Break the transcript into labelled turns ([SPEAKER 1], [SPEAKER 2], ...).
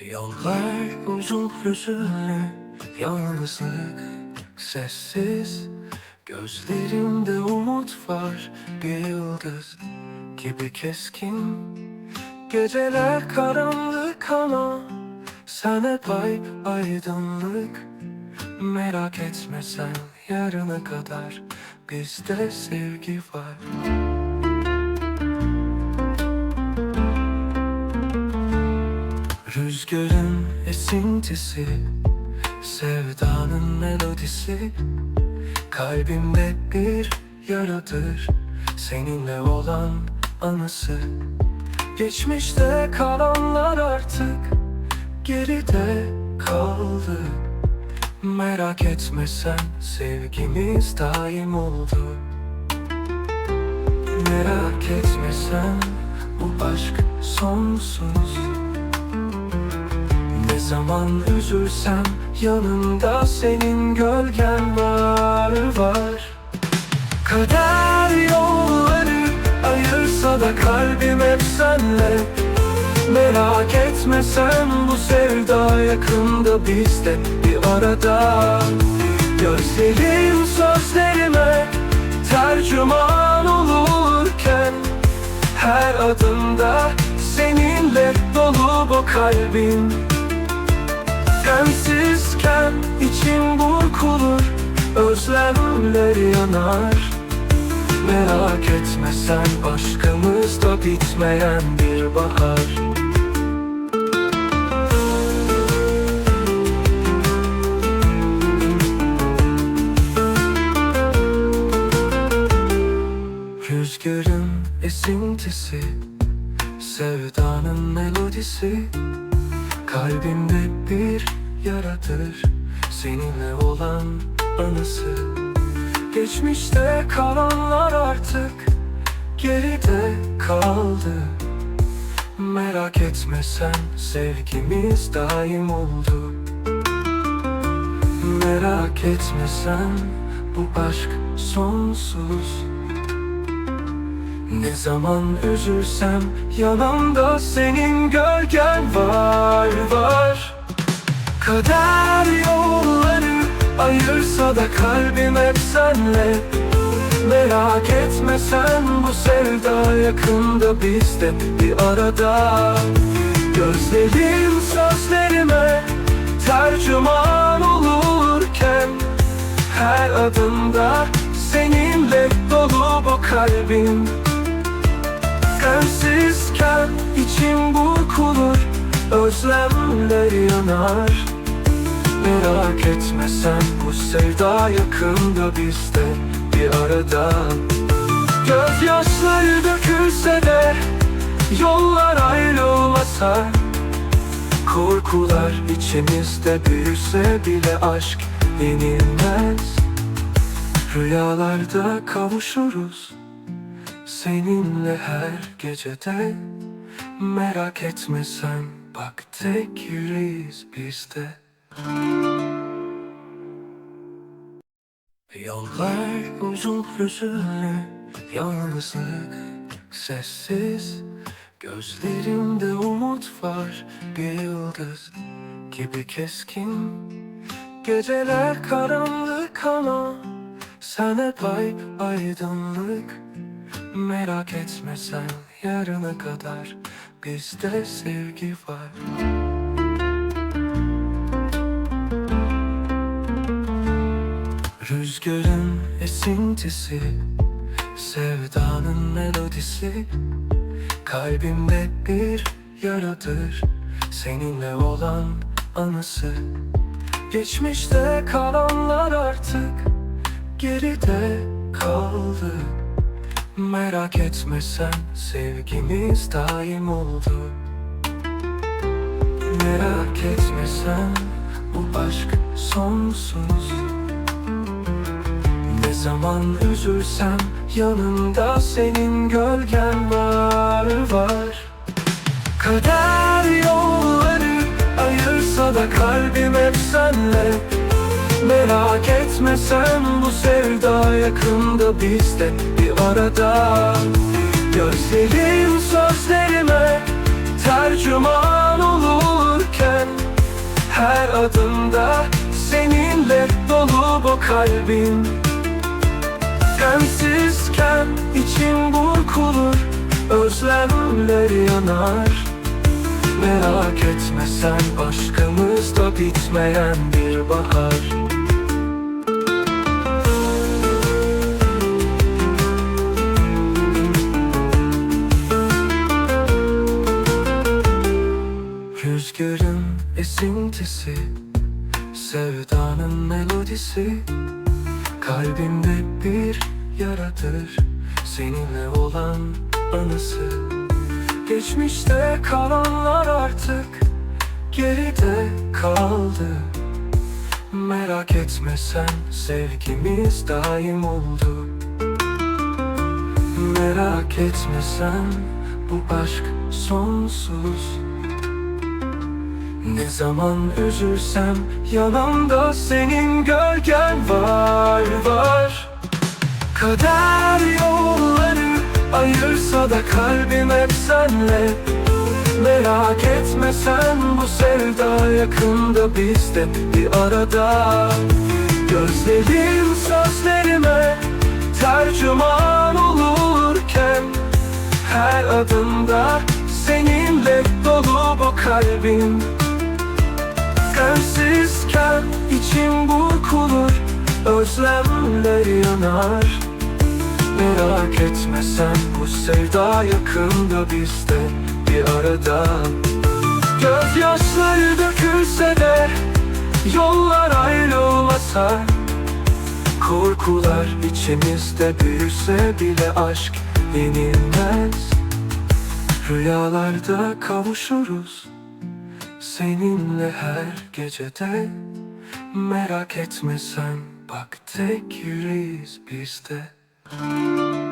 [SPEAKER 1] Yollar uzun hüzünlü Yalnızlık sessiz. Gözlerimde umut var Bir yıldız gibi keskin. Geceler karanlık ama Sen hep ay aydınlık. Merak etme sen yarına kadar Bizde sevgi var Rüzgarın esintisi Sevdanın melodisi. Kalbimde bir yaradır Seninle olan anısı. Geçmişte kalanlar artık Geride kaldı. Merak etme sen Sevgimiz daim oldu. Merak etme sen Bu aşk sonsuz zaman üzülsem yanımda senin gölgen var var. Kader yolları ayırsa da kalbim hep senle. Merak etme sen bu sevda yakında bizde. Bir arada Gözlerin sözlerime tercüman olurken Her adımda seninle dolu bu kalbim Sensizken için burkulur Özlemler yanar. Merak etme sen Aşkımızda bitmeyen bir bahar. Rüzgarın esintisi Sevdanın melodisi. Kalbimde bir yaradır Seninle olan anısı. Geçmişte kalanlar artık Geride kaldı. Merak etme sen Sevgimiz daim oldu. Merak etme sen Bu aşk sonsuz. Ne zaman üzülsem yanımda senin gölgen var var Kader yolları ayırsa da kalbim hep senle. Merak etme sen bu sevda yakında bizde. Bir arada Gözlerin sözlerime tercüman olurken Her adımda seninle dolu bu kalbim. Sensizken içim burkulur Özlemler yanar Merak etme sen bu sevda yakında bizde bir arada. Gözyaşları dökülse de Yollar ayrılmasa Korkular içimizde büyüse bile aşk yenilmez. Rüyalarda kavuşuruz Seninle her gecede. Merak etme sen Bak tek yüreğiz bizde Yollar uzun hüzünlü Yalnızlık sessiz. Gözlerimde umut var Bir yıldız gibi keskin. Geceler karanlık ama Sen hep ay aydınlık. Merak etme sen yarına kadar Bizde sevgi var Rüzgarın esintisi Sevdanın melodisi. Kalbimde bir yaradır Seninle olan anısı. Geçmişte kalanlar artık Geride kaldı. Merak etme sen Sevgimiz daim oldu. Merak etme sen Bu aşk sonsuz zaman üzülsem yanımda senin gölgen var var. Kader yolları ayırsa da kalbim hep senle. Merak etme sen bu sevda yakında bizde. Bir arada Gözlerin sözlerime tercüman olurken Her adımda seninle dolu bu kalbim Özlemler yanar. Merak etme sen aşkımızda bitmeyen bir bahar. Rüzgarın esintisi Sevdanın melodisi. Kalbimde bir yaradır Seninle olan anısı Geçmişte kalanlar artık Geride kaldı. Merak etme sen Sevgimiz daim oldu. Merak etme sen Bu aşk sonsuz. Ne zaman üzülsem yanımda senin gölgen var var. Kader ayırsa da kalbim hep senle. Merak etme sen bu sevda yakında bizde. Bir arada Gözlerim sözlerime tercüman olurken Her adımda seninle dolu bu kalbim. Sensizken içim burkulur Özlemler yanar Merak etme sen bu sevda yakında bizde bir arada. Gözyaşları dökülse de Yollar ayrılmasa Korkular içimizde büyüse bile aşk yenilmez. Rüyalarda kavuşuruz Seninle her gecede. Merak etme sen Bak tek yüreğiz bizde Música